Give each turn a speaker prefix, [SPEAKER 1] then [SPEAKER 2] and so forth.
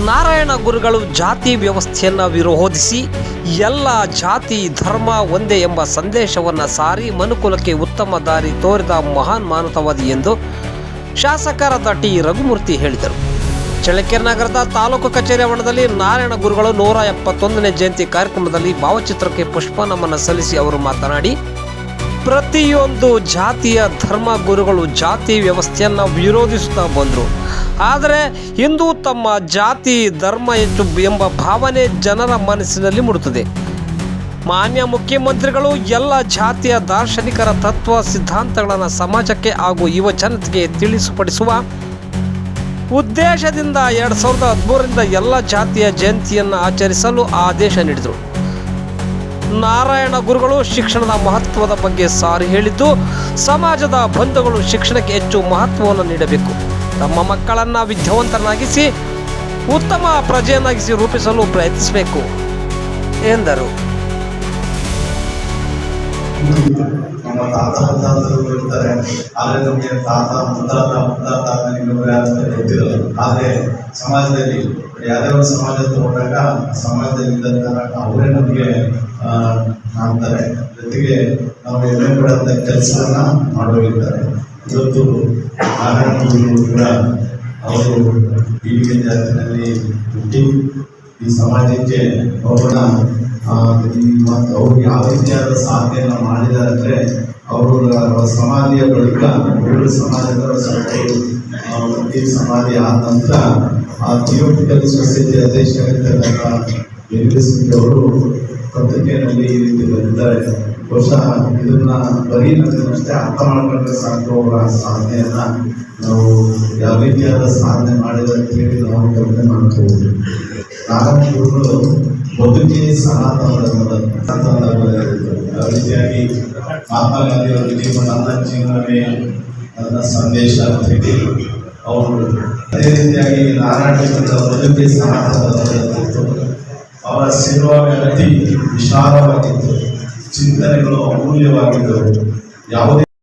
[SPEAKER 1] ನಾರಾಯಣ ಗುರುಗಳು ಜಾತಿ ವ್ಯವಸ್ಥೆಯನ್ನು ವಿರೋಧಿಸಿ ಎಲ್ಲ ಜಾತಿ ಧರ್ಮ ಒಂದೇ ಎಂಬ ಸಂದೇಶವನ್ನು ಸಾರಿ ಮನುಕುಲಕ್ಕೆ ಉತ್ತಮ ದಾರಿ ತೋರಿದ ಮಹಾನ್ ಮಾನವತಾವಾದಿ ಎಂದು ಶಾಸಕರಾದ ಟಿ. ರಘುಮೂರ್ತಿ ಹೇಳಿದರು. ಚಳ್ಳಕೆರೆ ನಗರದ ತಾಲೂಕು ಕಚೇರಿ ಆವರಣದಲ್ಲಿ ನಾರಾಯಣ ಗುರುಗಳು ನೂರ ಎಪ್ಪತ್ತೊಂದನೇ ಜಯಂತಿ ಕಾರ್ಯಕ್ರಮದಲ್ಲಿ ಭಾವಚಿತ್ರಕ್ಕೆ ಪುಷ್ಪ ನಮನ ಸಲ್ಲಿಸಿ ಅವರು ಮಾತನಾಡಿ ಪ್ರತಿಯೊಂದು ಜಾತಿಯ ಧರ್ಮ ಗುರುಗಳು ಜಾತಿ ವ್ಯವಸ್ಥೆಯನ್ನು ವಿರೋಧಿಸುತ್ತಾ ಬಂದರು. ಆದರೆ ಇಂದು ತಮ್ಮ ಜಾತಿ, ಧರ್ಮ ಹೆಚ್ಚು ಎಂಬ ಭಾವನೆ ಜನರ ಮನಸ್ಸಿನಲ್ಲಿ ಮೂಡುತ್ತದೆ ಮಾನ್ಯ ಮುಖ್ಯಮಂತ್ರಿಗಳು ಎಲ್ಲ ಜಾತಿಯ ದಾರ್ಶನಿಕರ ತತ್ವ ಸಿದ್ಧಾಂತಗಳನ್ನು ಸಮಾಜಕ್ಕೆ ಹಾಗೂ ಯುವ ಜನತೆಗೆ ತಿಳಿಸಿಪಡಿಸುವ ಉದ್ದೇಶದಿಂದ ಎರಡು ಸಾವಿರದ ಹದಿಮೂರರಿಂದ ಎಲ್ಲ ಜಾತಿಯ ಜಯಂತಿಯನ್ನು ಆಚರಿಸಲು ಆದೇಶ ನೀಡಿದರು. ನಾರಾಯಣ ಗುರುಗಳು ಶಿಕ್ಷಣದ ಮಹತ್ವದ ಬಗ್ಗೆ ಸಾರಿ ಹೇಳಿದ್ದು, ಸಮಾಜದ ಬಂಧುಗಳು ಶಿಕ್ಷಣಕ್ಕೆ ಹೆಚ್ಚು ಮಹತ್ವವನ್ನು ನೀಡಬೇಕು. ತಮ್ಮ ಮಕ್ಕಳನ್ನು ವಿದ್ಯಾವಂತರನ್ನಾಗಿಸಿ, ಉತ್ತಮ ಪ್ರಜೆಯನ್ನಾಗಿಸಿ ರೂಪಿಸಲು ಪ್ರಯತ್ನಿಸಬೇಕು ಎಂದರು.
[SPEAKER 2] ನಮ್ಮ ತಾತ ಮುಂತಾದವರು ಇರ್ತಾರೆ ಆದರೆ ನಮಗೆ ತಾತ ಮುಂತಾದ ಮುಂತಾದ ಇನ್ನೊಬ್ಬರು ಯಾರು ಗೊತ್ತಿರಲ್ಲ. ಆದ್ರೆ ಸಮಾಜದಲ್ಲಿ ಯಾವುದೇ ಒಂದು ಸಮಾಜ ತಗೊಂಡಾಗ ಸಮಾಜದಲ್ಲಿ ಇದ್ದಂತಹ ಅವರೇ ನಮಗೆ ಕಾಣ್ತಾರೆ ಜೊತೆಗೆ ನಾವು ಹೆಮ್ಮೆ ಪಡುವಂತ ಕೆಲಸವನ್ನ ಮಾಡೋಗಿದ್ದಾರೆ ಇವತ್ತು ನಾರಾಯಣ ಕೂಡ ಅವರು ಈಗಿನ ಜಾತಿನಲ್ಲಿ ಹುಟ್ಟಿ ಈ ಸಮಾಜಕ್ಕೆ ಅವ್ರನ್ನ ಮತ್ತು ಅವ್ರು ಯಾವ ರೀತಿಯಾದ ಸಾಧನೆಯನ್ನು ಮಾಡಿದ್ದಾರೆ ಅಂದರೆ ಅವರು ಸಮಾಧಿಯ ಬಳಿಕ ಎರಡು ಆ, ಪ್ರತಿ ಸಮಾಧಿ ಆದ ನಂತರ ಆ ಥಿಯೋಟಿಕಲ್ ಸೊಸೈಟಿ ಅಧ್ಯಕ್ಷರಾಗಿರ್ತಕ್ಕಂಥ ಎಲ್ಲಿ ಅವರು ಪತ್ರಿಕೆಯಲ್ಲಿ ಈ ರೀತಿ ಬಂದಿದ್ದಾರೆ ಬಹುಶಃ ಇದನ್ನ ಬರೀ ನನ್ನಷ್ಟೇ ಅರ್ಥ ಮಾಡ್ಕೊಂಡ್ರೆ ಸಾಕು ಅವರ ಸಾಧನೆಯನ್ನ. ನಾವು ಯಾವ ರೀತಿಯಾದ ಸಾಧನೆ ಮಾಡಿದ ಅಂತ ಹೇಳಿ ನಾವು ಕಲ್ಪನೆ ಮಾಡ್ಕೋಬಹುದು ನಾರಾಯಣ ಗುರುಗಳು ಬದುಕಿ ಸನಾತನ ಸನಾತನ ರೀತಿಯಾಗಿ ಮಹಾತ್ಮ ಗಾಂಧಿ ಅವರ ಜೀವನ ಜೀವನವೇ ನನ್ನ ಸಂದೇಶ ಹೇಳಿ ಅವರು ಅದೇ ರೀತಿಯಾಗಿ ನಾರಾಯಣ ಬದುಕಿ ಸನಾತನ ಅವರ ಸೇವಾ ಅತಿ ವಿಶಾಲವಾಗಿತ್ತು. ಚಿಂತನೆಗಳು ಅಮೂಲ್ಯವಾಗಿದ್ದವು. ಯಾವುದೇ